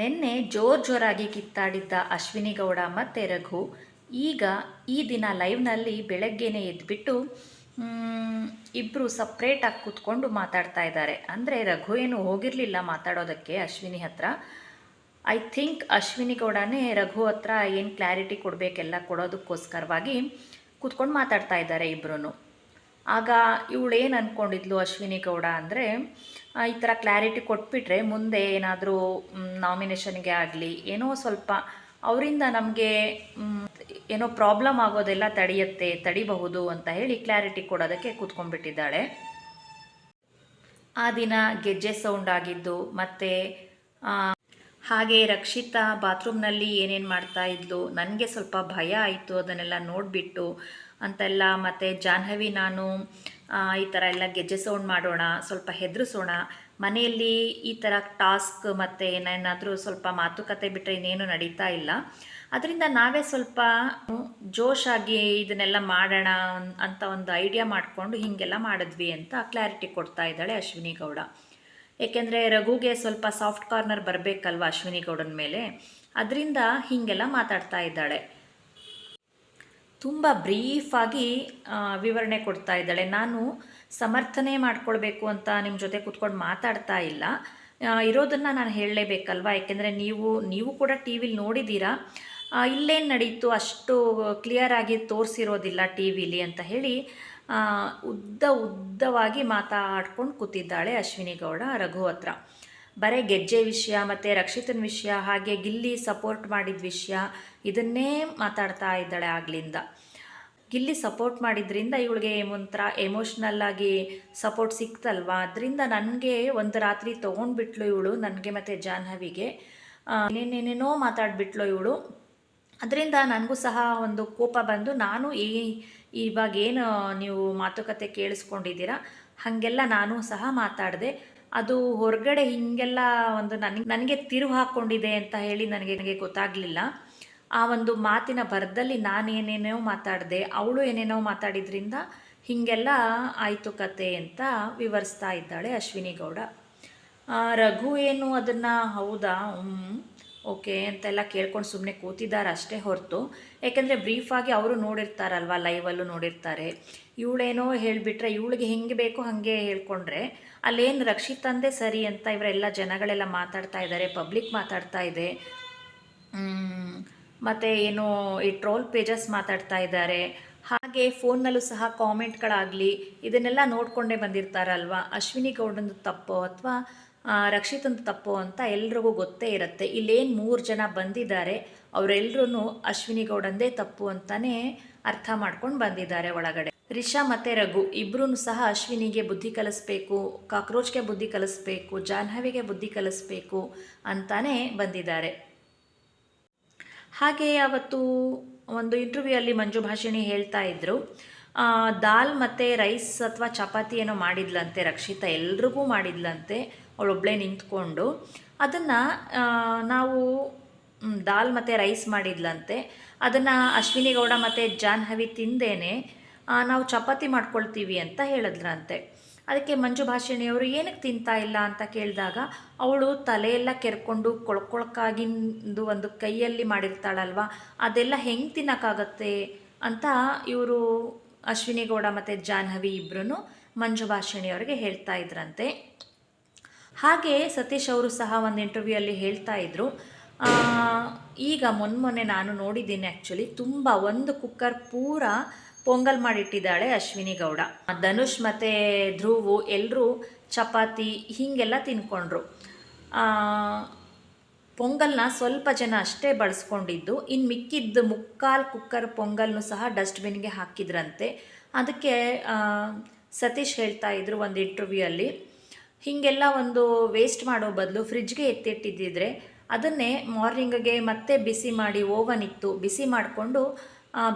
ನಿನ್ನೆ ಜೋರ್ ಜೋರಾಗಿ ಕಿತ್ತಾಡಿದ್ದ ಅಶ್ವಿನಿ ಗೌಡ ಮತ್ತು ರಘು, ಈಗ ಈ ದಿನ ಲೈವ್ನಲ್ಲಿ ಬೆಳಗ್ಗೆನೇ ಎದ್ಬಿಟ್ಟು ಇಬ್ಬರು ಸಪ್ರೇಟಾಗಿ ಕೂತ್ಕೊಂಡು ಮಾತಾಡ್ತಾ ಇದ್ದಾರೆ. ಅಂದರೆ ರಘು ಏನು ಹೋಗಿರಲಿಲ್ಲ ಮಾತಾಡೋದಕ್ಕೆ ಅಶ್ವಿನಿ ಹತ್ರ. ಐ ಥಿಂಕ್ ಅಶ್ವಿನಿ ಗೌಡನೇ ರಘು ಹತ್ರ ಏನು ಕ್ಲಾರಿಟಿ ಕೊಡಬೇಕೆಲ್ಲ ಕೊಡೋದಕ್ಕೋಸ್ಕರವಾಗಿ ಕೂತ್ಕೊಂಡು ಮಾತಾಡ್ತಾ ಇದ್ದಾರೆ ಇಬ್ಬರೂ ಆಗ ಇವಳು ಏನು ಅಂದ್ಕೊಂಡಿದ್ಲು ಅಶ್ವಿನಿ ಗೌಡ ಅಂದರೆ ಈ ಥರ ಕ್ಲಾರಿಟಿ ಕೊಟ್ಬಿಟ್ರೆ ಮುಂದೆ ಏನಾದರೂ ನಾಮಿನೇಷನ್ಗೆ ಆಗಲಿ, ಏನೋ ಸ್ವಲ್ಪ ಅವರಿಂದ ನಮಗೆ ಏನೋ ಪ್ರಾಬ್ಲಮ್ ಆಗೋದೆಲ್ಲ ತಡೆಯುತ್ತೆ, ತಡಿಬಹುದು ಅಂತ ಹೇಳಿ ಕ್ಲಾರಿಟಿ ಕೊಡೋದಕ್ಕೆ ಕೂತ್ಕೊಂಡ್ಬಿಟ್ಟಿದ್ದಾಳೆ. ಆ ದಿನ ಗೆಜ್ಜೆ ಸೌಂಡ್ ಆಗಿದ್ದು ಮತ್ತು ಹಾಗೆ ರಕ್ಷಿತಾ ಬಾತ್ರೂಮ್ನಲ್ಲಿ ಏನೇನು ಮಾಡ್ತಾ ಇದ್ಲು, ನನಗೆ ಸ್ವಲ್ಪ ಭಯ ಆಯಿತು ಅದನ್ನೆಲ್ಲ ನೋಡಿಬಿಟ್ಟು ಅಂತೆಲ್ಲ, ಮತ್ತು ಜಾಹ್ನವಿ ನಾನು ಈ ಥರ ಎಲ್ಲ ಗೆಜ್ಜೆ ಸೌಂಡ್ ಮಾಡೋಣ, ಸ್ವಲ್ಪ ಹೆದರಿಸೋಣ. ಮನೆಯಲ್ಲಿ ಈ ಥರ ಟಾಸ್ಕ್ ಮತ್ತು ಏನೇನಾದರೂ ಸ್ವಲ್ಪ ಮಾತುಕತೆ ಬಿಟ್ಟರೆ ಇನ್ನೇನು ನಡೀತಾ ಇಲ್ಲ. ಅದರಿಂದ ನಾವೇ ಸ್ವಲ್ಪ ಜೋಶಾಗಿ ಇದನ್ನೆಲ್ಲ ಮಾಡೋಣ ಅಂತ ಒಂದು ಐಡಿಯಾ ಮಾಡಿಕೊಂಡು ಹೀಗೆಲ್ಲ ಮಾಡಿದ್ವಿ ಅಂತ ಕ್ಲಾರಿಟಿ ಕೊಡ್ತಾ ಇದ್ದಾಳೆ ಅಶ್ವಿನಿ ಗೌಡ. ಏಕೆಂದರೆ ರಘುಗೆ ಸ್ವಲ್ಪ ಸಾಫ್ಟ್ ಕಾರ್ನರ್ ಬರಬೇಕಲ್ವ ಅಶ್ವಿನಿ ಗೌಡನ ಮೇಲೆ? ಅದರಿಂದ ಹೀಗೆಲ್ಲ ಮಾತಾಡ್ತಾ ಇದ್ದಾಳೆ. ತುಂಬ ಬ್ರೀಫಾಗಿ ವಿವರಣೆ ಕೊಡ್ತಾ ಇದ್ದಾಳೆ. ನಾನು ಸಮರ್ಥನೆ ಮಾಡ್ಕೊಳ್ಬೇಕು ಅಂತ ನಿಮ್ಮ ಜೊತೆ ಕೂತ್ಕೊಂಡು ಮಾತಾಡ್ತಾ ಇಲ್ಲ. ಇರೋದನ್ನು ನಾನು ಹೇಳಲೇಬೇಕಲ್ವಾ? ಯಾಕೆಂದರೆ ನೀವು ನೀವು ಕೂಡ ಟಿ ವಿಲಿ ನೋಡಿದ್ದೀರಾ ಇಲ್ಲೇನು ನಡೀತು? ಅಷ್ಟು ಕ್ಲಿಯರಾಗಿ ತೋರಿಸಿರೋದಿಲ್ಲ ಟಿ ವಿಲಿ ಅಂತ ಹೇಳಿ ಉದ್ದ ಉದ್ದವಾಗಿ ಮಾತಾಡ್ಕೊಂಡು ಕೂತಿದ್ದಾಳೆ ಅಶ್ವಿನಿ ಗೌಡ ರಘು ಹತ್ರ. ಬರೀ ಗೆಜ್ಜೆ ವಿಷಯ, ಮತ್ತು ರಕ್ಷಿತನ ವಿಷಯ, ಹಾಗೆ ಗಿಲ್ಲಿ ಸಪೋರ್ಟ್ ಮಾಡಿದ ವಿಷಯ, ಇದನ್ನೇ ಮಾತಾಡ್ತಾ ಇದ್ದಾಳೆ ಆಗ್ಲಿಂದ. ಗಿಲ್ಲಿ ಸಪೋರ್ಟ್ ಮಾಡಿದ್ರಿಂದ ಇವಳಿಗೆ ಒಂಥರ ಎಮೋಷ್ನಲ್ ಆಗಿ ಸಪೋರ್ಟ್ ಸಿಕ್ತಲ್ವಾ? ಅದರಿಂದ ನನಗೆ ಒಂದು ರಾತ್ರಿ ತೊಗೊಂಡ್ಬಿಟ್ಲು ಇವಳು, ನನಗೆ ಮತ್ತು ಜಾಹ್ನವಿಗೆ. ಏನೇನೇನೇನೋ ಮಾತಾಡ್ಬಿಟ್ಲು ಇವಳು. ಅದರಿಂದ ನನಗೂ ಸಹ ಒಂದು ಕೋಪ ಬಂದು ನಾನು ಈ ಇವಾಗ ಏನು ನೀವು ಮಾತುಕತೆ ಕೇಳಿಸ್ಕೊಂಡಿದ್ದೀರಾ? ಹಾಗೆಲ್ಲ ನಾನು ಸಹ ಮಾತಾಡಿದೆ. ಅದು ಹೊರಗಡೆ ಹೀಗೆಲ್ಲ ಒಂದು ನನಗೆ ನನಗೆ ತಿರು ಹಾಕ್ಕೊಂಡಿದೆ ಅಂತ ಹೇಳಿ ನನಗೆ ನನಗೆ ಗೊತ್ತಾಗಲಿಲ್ಲ. ಆ ಒಂದು ಮಾತಿನ ಬರದಲ್ಲಿ ನಾನು ಏನೇನೋ ಮಾತಾಡಿದೆ, ಅವಳು ಏನೇನೋ ಮಾತಾಡಿದ್ರಿಂದ ಹೀಗೆಲ್ಲ ಆಯಿತು ಕತೆ ಅಂತ ವಿವರಿಸ್ತಾ ಇದ್ದಾಳೆ ಅಶ್ವಿನಿ ಗೌಡ. ರಘು ಏನು ಅದನ್ನು, ಹೌದಾ ಓಕೆ ಅಂತೆಲ್ಲ ಕೇಳ್ಕೊಂಡು ಸುಮ್ಮನೆ ಕೂತಿದ್ದಾರೆ ಅಷ್ಟೇ ಹೊರತು. ಯಾಕೆಂದರೆ ಬ್ರೀಫಾಗಿ ಅವರು ನೋಡಿರ್ತಾರಲ್ವ ಲೈವಲ್ಲೂ ನೋಡಿರ್ತಾರೆ. ಇವಳೇನೋ ಹೇಳಿಬಿಟ್ರೆ, ಇವಳಿಗೆ ಹೆಂಗೆ ಬೇಕೋ ಹಾಗೆ ಹೇಳ್ಕೊಂಡ್ರೆ, ಅಲ್ಲೇನು ರಕ್ಷಿತ್ ತಂದೆ ಸರಿ ಅಂತ ಇವರೆಲ್ಲ ಜನಗಳೆಲ್ಲ ಮಾತಾಡ್ತಾ ಇದ್ದಾರೆ ಪಬ್ಲಿಕ್ ಮಾತಾಡ್ತಾ ಇದೆ. ಮತ್ತು ಏನು ಈ ಟ್ರೋಲ್ ಪೇಜಸ್ ಮಾತಾಡ್ತಾ ಇದ್ದಾರೆ ಹಾಗೆ ಫೋನ್ನಲ್ಲೂ ಸಹ ಕಾಮೆಂಟ್ಗಳಾಗಲಿ ಇದನ್ನೆಲ್ಲ ನೋಡಿಕೊಂಡೇ ಬಂದಿರ್ತಾರಲ್ವ? ಅಶ್ವಿನಿ ಗೌಡಂದು ತಪ್ಪೋ ಅಥವಾ ರಕ್ಷಿತಂದು ತಪ್ಪು ಅಂತ ಎಲ್ರಿಗೂ ಗೊತ್ತೇ ಇರುತ್ತೆ. ಇಲ್ಲೇನು ಮೂರು ಜನ ಬಂದಿದ್ದಾರೆ ಅವರೆಲ್ಲರೂ ಅಶ್ವಿನಿ ಗೌಡಂದೇ ತಪ್ಪು ಅಂತಲೇ ಅರ್ಥ ಮಾಡ್ಕೊಂಡು ಬಂದಿದ್ದಾರೆ ಒಳಗಡೆ. ರಿಷಾ ಮತ್ತು ರಘು ಇಬ್ಬರೂ ಸಹ ಅಶ್ವಿನಿಗೆ ಬುದ್ಧಿ ಕಲಿಸ್ಬೇಕು, ಕಾಕ್ರೋಚ್ಗೆ ಬುದ್ಧಿ ಕಲಿಸ್ಬೇಕು, ಜಾಹ್ನವಿಗೆ ಬುದ್ಧಿ ಕಲಿಸ್ಬೇಕು ಅಂತಾನೆ ಬಂದಿದ್ದಾರೆ. ಹಾಗೆ ಅವತ್ತು ಒಂದು ಇಂಟರ್ವ್ಯೂ ಅಲ್ಲಿ ಮಂಜು ಭಾಷಿಣಿ ಹೇಳ್ತಾ ಇದ್ರು ದಾಲ್ ಮತ್ತು ರೈಸ್ ಅಥವಾ ಚಪಾತಿ ಏನೋ ಮಾಡಿದ್ಲಂತೆ, ರಕ್ಷಿತಾ ಎಲ್ರಿಗೂ ಮಾಡಿದ್ಲಂತೆ. ಅವಳೊಬ್ಬಳೇ ನಿಂತ್ಕೊಂಡು ಅದನ್ನು ನಾವು ದಾಲ್ ಮತ್ತು ರೈಸ್ ಮಾಡಿದ್ಲಂತೆ. ಅದನ್ನು ಅಶ್ವಿನಿ ಗೌಡ ಮತ್ತು ಜಾನ್ಹವಿ ತಿಂದೇನೆ ನಾವು ಚಪಾತಿ ಮಾಡ್ಕೊಳ್ತೀವಿ ಅಂತ ಹೇಳಿದ್ರಂತೆ. ಅದಕ್ಕೆ ಮಂಜು ಭಾಷಿಣಿಯವರು ಏನಕ್ಕೆ ತಿಂತಾ ಇಲ್ಲ ಅಂತ ಕೇಳಿದಾಗ, ಅವಳು ತಲೆಯೆಲ್ಲ ಕೆರ್ಕೊಂಡು ಕೊಳ್ಕೊಳಕ್ಕಾಗಿಂದು ಒಂದು ಕೈಯಲ್ಲಿ ಮಾಡಿರ್ತಾಳಲ್ವ, ಅದೆಲ್ಲ ಹೆಂಗೆ ತಿನ್ನೋಕ್ಕಾಗತ್ತೆ ಅಂತ ಇವರು ಅಶ್ವಿನಿ ಗೌಡ ಮತ್ತು ಜಾನ್ಹವಿ ಇಬ್ಬರೂ ಮಂಜು ಭಾಷಿಣಿಯವರಿಗೆ ಹೇಳ್ತಾ ಇದ್ರಂತೆ. ಹಾಗೆ ಸತೀಶ್ ಅವರು ಸಹ ಒಂದು ಇಂಟರ್ವ್ಯೂ ಅಲ್ಲಿ ಹೇಳ್ತಾ ಇದ್ರು. ಆ, ಈಗ ಮೊನ್ನೆ ನಾನು ನೋಡಿದ್ದೀನಿ ಆ್ಯಕ್ಚುಲಿ ತುಂಬ ಒಂದು ಕುಕ್ಕರ್ ಪೂರ ಪೊಂಗಲ್ ಮಾಡಿಟ್ಟಿದ್ದಾಳೆ ಅಶ್ವಿನಿ ಗೌಡ. ಧನುಷ್ ಮತ್ತು ಧ್ರುವು ಎಲ್ಲರೂ ಚಪಾತಿ ಹೀಗೆಲ್ಲ ತಿನ್ಕೊಂಡ್ರು. ಪೊಂಗಲ್ನ ಸ್ವಲ್ಪ ಜನ ಅಷ್ಟೇ ಬಳಸ್ಕೊಂಡಿದ್ದು. ಇನ್ನು ಮಿಕ್ಕಿದ್ದು ಮುಕ್ಕಾಲು ಕುಕ್ಕರ್ ಪೊಂಗಲ್ನು ಸಹ ಡಸ್ಟ್ಬಿನ್ಗೆ ಹಾಕಿದ್ರಂತೆ. ಅದಕ್ಕೆ ಸತೀಶ್ ಹೇಳ್ತಾ ಇದ್ರು ಒಂದು ಇಂಟರ್ವ್ಯೂ ಅಲ್ಲಿ. ಹೀಗೆಲ್ಲ ಒಂದು ವೇಸ್ಟ್ ಮಾಡೋ ಬದಲು ಫ್ರಿಜ್ಗೆ ಎತ್ತಿಟ್ಟಿದ್ದಿದ್ರೆ ಅದನ್ನೇ ಮಾರ್ನಿಂಗ್ಗೆ ಮತ್ತೆ ಬಿಸಿ ಮಾಡಿ ಓವನ್ ಇತ್ತು ಬಿಸಿ ಮಾಡಿಕೊಂಡು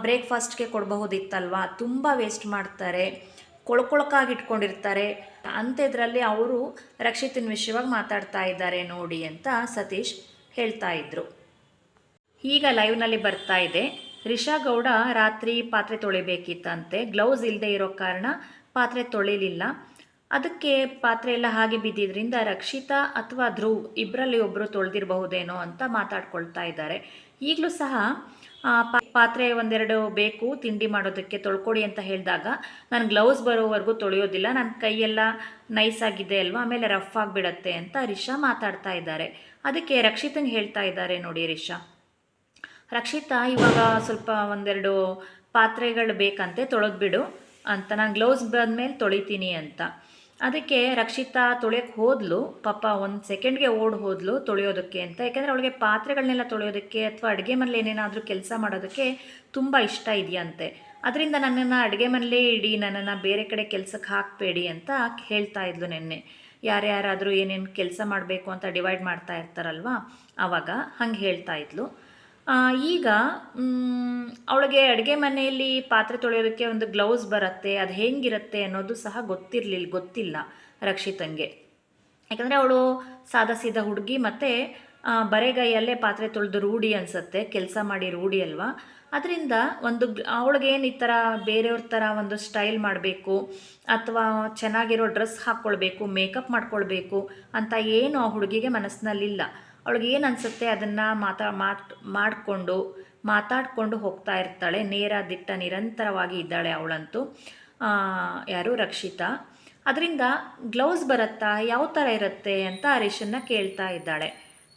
ಬ್ರೇಕ್ಫಾಸ್ಟ್ಗೆ ಕೊಡಬಹುದಿತ್ತಲ್ವಾ? ತುಂಬ ವೇಸ್ಟ್ ಮಾಡ್ತಾರೆ. ಕೊಳ್ಕೊಳಕಾಗಿ ಇಟ್ಕೊಂಡಿರ್ತಾರೆ. ಅಂಥದ್ರಲ್ಲಿ ಅವರು ರಕ್ಷಿತಿನ ವಿಷಯವಾಗಿ ಮಾತಾಡ್ತಾ ಇದ್ದಾರೆ ನೋಡಿ ಅಂತ ಸತೀಶ್ ಹೇಳ್ತಾ ಇದ್ರು. ಈಗ ಲೈವ್ನಲ್ಲಿ ಬರ್ತಾ ಇದೆ. ರಿಷಾ ಗೌಡ ರಾತ್ರಿ ಪಾತ್ರೆ ತೊಳಿಬೇಕಿತ್ತಂತೆ. ಗ್ಲೌಸ್ ಇಲ್ಲದೆ ಇರೋ ಕಾರಣ ಪಾತ್ರೆ ತೊಳಿಲಿಲ್ಲ. ಅದಕ್ಕೆ ಪಾತ್ರೆ ಎಲ್ಲ ಹಾಗೆ ಬಿದ್ದಿದ್ರಿಂದ ರಕ್ಷಿತಾ ಅಥವಾ ಧ್ರುವ್ ಇಬ್ಬರಲ್ಲಿ ಒಬ್ಬರು ತೊಳೆದಿರಬಹುದೇನೋ ಅಂತ ಮಾತಾಡ್ಕೊಳ್ತಾ ಇದ್ದಾರೆ. ಈಗಲೂ ಸಹ ಪಾತ್ರೆ ಒಂದೆರಡು ಬೇಕು, ತಿಂಡಿ ಮಾಡೋದಕ್ಕೆ ತೊಳ್ಕೊಡಿ ಅಂತ ಹೇಳಿದಾಗ, ನಾನು ಗ್ಲೌಸ್ ಬರೋವರೆಗೂ ತೊಳೆಯೋದಿಲ್ಲ ನನ್ನ ಕೈಯೆಲ್ಲ ನೈಸ್ ಆಗಿದೆ ಅಲ್ವಾ, ಆಮೇಲೆ ರಫ್ ಆಗಿಬಿಡತ್ತೆ ಅಂತ ರಿಷಾ ಮಾತಾಡ್ತಾ ಇದ್ದಾರೆ. ಅದಕ್ಕೆ ರಕ್ಷಿತಂಗೆ ಹೇಳ್ತಾ ಇದ್ದಾರೆ ನೋಡಿ ರಿಷಾ. ರಕ್ಷಿತಾ, ಇವಾಗ ಸ್ವಲ್ಪ ಒಂದೆರಡು ಪಾತ್ರೆಗಳು ಬೇಕಂತೆ, ತೊಳೆದ್ಬಿಡು ಅಂತ, ನಾನು ಗ್ಲೌಸ್ ಬಂದಮೇಲೆ ತೊಳಿತೀನಿ ಅಂತ. ಅದಕ್ಕೆ ರಕ್ಷಿತಾ ತೊಳೆಯೋಕ್ಕೆ ಹೋದ್ಲು. ಪಾಪ ಒಂದು ಸೆಕೆಂಡ್ಗೆ ಓಡ್ ಹೋದ್ಲು ತೊಳೆಯೋದಕ್ಕೆ ಅಂತ. ಯಾಕೆಂದರೆ ಅವಳಿಗೆ ಪಾತ್ರೆಗಳನ್ನೆಲ್ಲ ತೊಳೆಯೋದಕ್ಕೆ ಅಥವಾ ಅಡುಗೆ ಮನೇಲಿ ಏನೇನಾದರೂ ಕೆಲಸ ಮಾಡೋದಕ್ಕೆ ತುಂಬ ಇಷ್ಟ ಇದೆಯಂತೆ. ಅದರಿಂದ ನನ್ನನ್ನು ಅಡುಗೆ ಮನೇಲೇ ಇಡಿ, ನನ್ನನ್ನು ಬೇರೆ ಕಡೆ ಕೆಲಸಕ್ಕೆ ಹಾಕಬೇಡಿ ಅಂತ ಹೇಳ್ತಾ ಇದ್ಲು ನಿನ್ನೆ. ಯಾರ್ಯಾರಾದರೂ ಏನೇನು ಕೆಲಸ ಮಾಡಬೇಕು ಅಂತ ಡಿವೈಡ್ ಮಾಡ್ತಾ ಇರ್ತಾರಲ್ವ? ಆವಾಗ ಹಂಗೆ ಹೇಳ್ತಾ ಇದ್ಲು. ಈಗ ಅವಳಿಗೆ ಅಡುಗೆ ಮನೆಯಲ್ಲಿ ಪಾತ್ರೆ ತೊಳೆಯೋದಕ್ಕೆ ಒಂದು ಗ್ಲೌಸ್ ಬರುತ್ತೆ, ಅದು ಹೆಂಗಿರುತ್ತೆ ಅನ್ನೋದು ಸಹ ಗೊತ್ತಿರಲಿಲ್ಲ ಗೊತ್ತಿಲ್ಲ ರಕ್ಷಿತಂಗೆ. ಯಾಕಂದರೆ ಅವಳು ಸಾದಾ ಸೀದಾ ಹುಡುಗಿ ಮತ್ತು ಬರೆಗೈಯಲ್ಲೇ ಪಾತ್ರೆ ತೊಳೆದು ರೂಢಿ ಅನಿಸುತ್ತೆ, ಕೆಲಸ ಮಾಡಿ ರೂಢಿ ಅಲ್ವಾ? ಅದರಿಂದ ಒಂದು ಅವಳಿಗೇನು ಈ ಥರ ಬೇರೆಯವ್ರ ಥರ ಒಂದು ಸ್ಟೈಲ್ ಮಾಡಬೇಕು, ಅಥವಾ ಚೆನ್ನಾಗಿರೋ ಡ್ರೆಸ್ ಹಾಕ್ಕೊಳ್ಬೇಕು, ಮೇಕಪ್ ಮಾಡ್ಕೊಳ್ಬೇಕು ಅಂತ ಏನು ಆ ಹುಡುಗಿಗೆ ಮನಸ್ಸಿನಲ್ಲಿಲ್ಲ ಅವಳಿಗೆ ಏನು ಅನಿಸುತ್ತೆ ಅದನ್ನು ಮಾತಾ, ಮಾತ್, ಮಾಡಿಕೊಂಡು, ಮಾತಾಡಿಕೊಂಡು ಹೋಗ್ತಾ ಇರ್ತಾಳೆ. ನೇರ ದಿಟ್ಟ ನಿರಂತರವಾಗಿ ಇದ್ದಾಳೆ ಅವಳಂತೂ. ಯಾರು? ರಕ್ಷಿತಾ. ಅದರಿಂದ ಗ್ಲೌಸ್ ಬರುತ್ತಾ? ಯಾವ ಥರ ಇರುತ್ತೆ ಅಂತ ರಿಷನ್ನ ಕೇಳ್ತಾ ಇದ್ದಾಳೆ.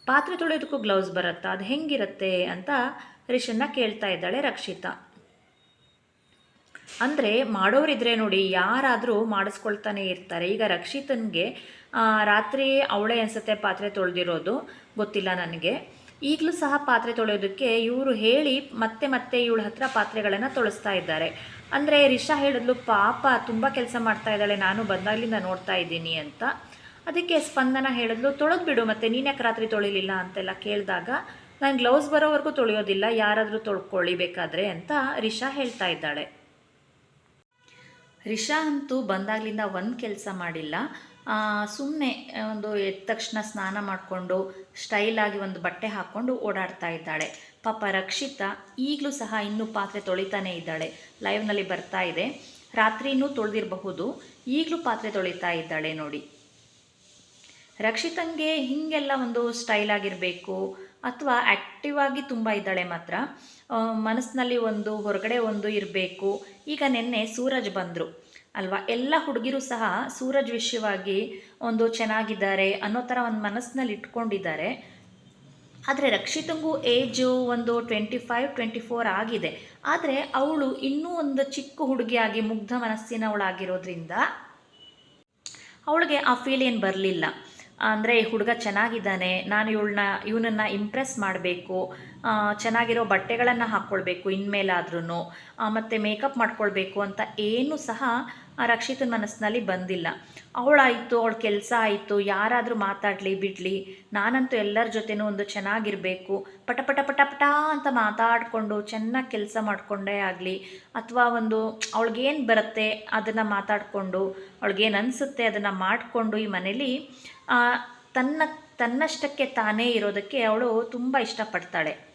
ಪಾತ್ರೆ ತೊಳೆಯೋದಕ್ಕೂ ಗ್ಲೌಸ್ ಬರುತ್ತಾ? ಅದು ಹೆಂಗಿರುತ್ತೆ ಅಂತ ರಿಷನ್ನ ಕೇಳ್ತಾ ಇದ್ದಾಳೆ ರಕ್ಷಿತಾ. ಅಂದರೆ ಮಾಡೋರಿದ್ರೆ ನೋಡಿ, ಯಾರಾದರೂ ಮಾಡಿಸ್ಕೊಳ್ತಾನೆ ಇರ್ತಾರೆ. ಈಗ ರಕ್ಷಿತನಿಗೆ ರಾತ್ರಿ ಅವಳೇ ಅನಿಸುತ್ತೆ ಪಾತ್ರೆ ತೊಳೆದಿರೋದು. ಗೊತ್ತಿಲ್ಲ ನನಗೆ. ಈಗಲೂ ಸಹ ಪಾತ್ರೆ ತೊಳೆಯೋದಕ್ಕೆ ಇವರು ಹೇಳಿ ಮತ್ತೆ ಮತ್ತೆ ಇವಳ ಹತ್ರ ಪಾತ್ರೆಗಳನ್ನು ತೊಳಸ್ತಾ ಇದ್ದಾರೆ. ಅಂದರೆ ರಿಷಾ ಹೇಳಿದ್ಲು, ಪಾಪ, ತುಂಬ ಕೆಲಸ ಮಾಡ್ತಾ ಇದ್ದಾಳೆ, ನಾನು ಬಂದಾಗಲಿಂದ ನೋಡ್ತಾ ಇದ್ದೀನಿ ಅಂತ. ಅದಕ್ಕೆ ಸ್ಪಂದನ ಹೇಳಿದ್ಲು, ತೊಳೆದು ಬಿಡು ಮತ್ತೆ ನೀನ್ಯಾಕೆ ರಾತ್ರಿ ತೊಳಿಲಿಲ್ಲ? ಅಂತೆಲ್ಲ ಕೇಳಿದಾಗ, ನಾನು ಗ್ಲೌಸ್ ಬರೋವರೆಗೂ ತೊಳೆಯೋದಿಲ್ಲ, ಯಾರಾದರೂ ತೊಳ್ಕೊಳ್ಳಿ ಬೇಕಾದರೆ ಅಂತ ರಿಷಾ ಹೇಳ್ತಾ ಇದ್ದಾಳೆ. ರಿಷಾ ಅಂತೂ ಬಂದಾಗಲಿಂದ ಒಂದು ಕೆಲಸ ಮಾಡಿಲ್ಲ. ಸುಮ್ಮನೆ ಒಂದು ಎದ್ದ ತಕ್ಷಣ ಸ್ನಾನ ಮಾಡಿಕೊಂಡು ಸ್ಟೈಲಾಗಿ ಒಂದು ಬಟ್ಟೆ ಹಾಕ್ಕೊಂಡು ಓಡಾಡ್ತಾ ಇದ್ದಾಳೆ. ಪಾಪ ರಕ್ಷಿತಾ ಈಗಲೂ ಸಹ ಇನ್ನೂ ಪಾತ್ರೆ ತೊಳಿತಾನೇ ಇದ್ದಾಳೆ. ಲೈವ್ನಲ್ಲಿ ಬರ್ತಾ ಇದೆ. ರಾತ್ರಿನೂ ತೊಳೆದಿರಬಹುದು. ಈಗಲೂ ಪಾತ್ರೆ ತೊಳಿತಾ ಇದ್ದಾಳೆ ನೋಡಿ. ರಕ್ಷಿತಂಗೆ ಹೀಗೆಲ್ಲ ಒಂದು ಸ್ಟೈಲ್ ಆಗಿರಬೇಕು ಅಥವಾ ಆ್ಯಕ್ಟಿವ್ ಆಗಿ ತುಂಬ ಇದ್ದಾಳೆ ಮಾತ್ರ. ಮನಸ್ಸಿನಲ್ಲಿ ಒಂದು ಹೊರಗಡೆ ಒಂದು ಇರಬೇಕು. ಈಗ ನಿನ್ನೆ ಸೂರಜ್ ಬಂದರು. ಅಲ್ವಾ? ಎಲ್ಲ ಹುಡುಗಿರು ಸಹ ಸೂರಜ್ ವಿಷಯವಾಗಿ ಒಂದು ಚೆನ್ನಾಗಿದ್ದಾರೆ ಅನ್ನೋ ಥರ ಒಂದು ಮನಸ್ಸಿನಲ್ಲಿ ಇಟ್ಕೊಂಡಿದ್ದಾರೆ. ಆದರೆ ರಕ್ಷಿತಂಗೂ ಏಜು ಒಂದು ಟ್ವೆಂಟಿ ಫೈವ್, ಟ್ವೆಂಟಿ ಫೋರ್ ಆಗಿದೆ. ಆದರೆ ಅವಳು ಇನ್ನೂ ಒಂದು ಚಿಕ್ಕ ಹುಡುಗಿಯಾಗಿ ಮುಗ್ಧ ಮನಸ್ಸಿನವಳಾಗಿರೋದ್ರಿಂದ ಅವಳಿಗೆ ಆ ಫೀಲ್ ಏನು ಬರಲಿಲ್ಲ. ಅಂದರೆ ಹುಡುಗ ಚೆನ್ನಾಗಿದ್ದಾನೆ, ನಾನು ಇವಳನ್ನ, ಇವನನ್ನ ಇಂಪ್ರೆಸ್ ಮಾಡಬೇಕು ಚೆನ್ನಾಗಿರೋ ಬಟ್ಟೆಗಳನ್ನು ಹಾಕ್ಕೊಳ್ಬೇಕು ಇನ್ಮೇಲಾದ್ರೂ ಮತ್ತು ಮೇಕಪ್ ಮಾಡ್ಕೊಳ್ಬೇಕು ಅಂತ ಏನೂ ಸಹ ರಕ್ಷಿತನ ಮನಸ್ಸಿನಲ್ಲಿ ಬಂದಿಲ್ಲ. ಅವಳಾಯಿತು, ಅವಳ ಕೆಲಸ ಆಯಿತು, ಯಾರಾದರೂ ಮಾತಾಡಲಿ, ಬಿಡಲಿ, ನಾನಂತೂ ಎಲ್ಲರ ಜೊತೆನೂ ಒಂದು ಚೆನ್ನಾಗಿರಬೇಕು. ಪಟ ಪಟ ಪಟ ಪಟ ಅಂತ ಮಾತಾಡಿಕೊಂಡು ಚೆನ್ನಾಗಿ ಕೆಲಸ ಮಾಡಿಕೊಂಡೇ ಆಗಲಿ. ಅಥವಾ ಒಂದು ಅವಳಿಗೇನು ಬರುತ್ತೆ ಅದನ್ನು ಮಾತಾಡಿಕೊಂಡು, ಅವಳಿಗೇನು ಅನಿಸುತ್ತೆ ಅದನ್ನು ಮಾಡಿಕೊಂಡು ಈ ಮನೇಲಿ ತನ್ನ, ತನ್ನಷ್ಟಕ್ಕೆ ತಾನೇ ಇರೋದಕ್ಕೆ ಅವಳು ತುಂಬ ಇಷ್ಟಪಡ್ತಾಳೆ.